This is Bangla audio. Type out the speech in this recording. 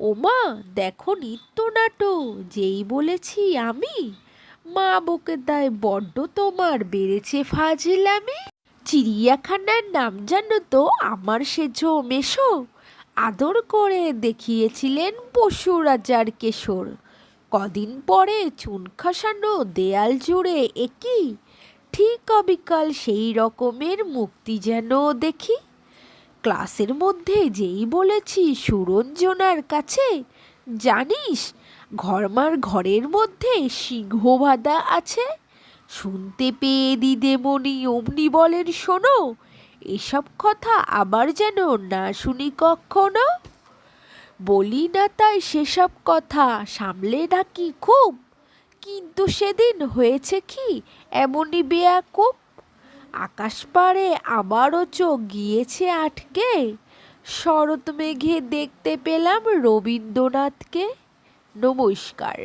ওমা, দেখো নৃত্যনাট্য যেই বলেছি আমি। মা বকে দায় বড্ড তোমার, বেড়েছে ফাজিলামি। চিড়িয়াখানার নাম জানো তো, আমার সেজো মেশো আদর করে দেখিয়েছিলেন পশু রাজার কেশর। কদিন পরে চুন খাসানো দেয়াল জুড়ে একই। ঠিক অবিকাল সেই রকমের মুক্তি যেন দেখি। ক্লাসের মধ্যে যেই বলেছি, সুরঞ্জনার কাছে? জানিস, ঘরমার ঘরের মধ্যে সিংহ বাঁধা আছে? শুনতে পেয়ে দিদেমণি অমনি বলেন, শোনো, এসব কথা আবার যেন না শুনি কখনো? বলি না তাই সেসব কথা সামলে নাকি খুব, কিন্তু সেদিন হয়েছে কি, এমনই বেয়াকুব আকাশ পাড়ে আমারও চোখ গিয়েছে আটকে। শরৎ মেঘে দেখতে পেলাম রবীন্দ্রনাথকে। নমস্কার।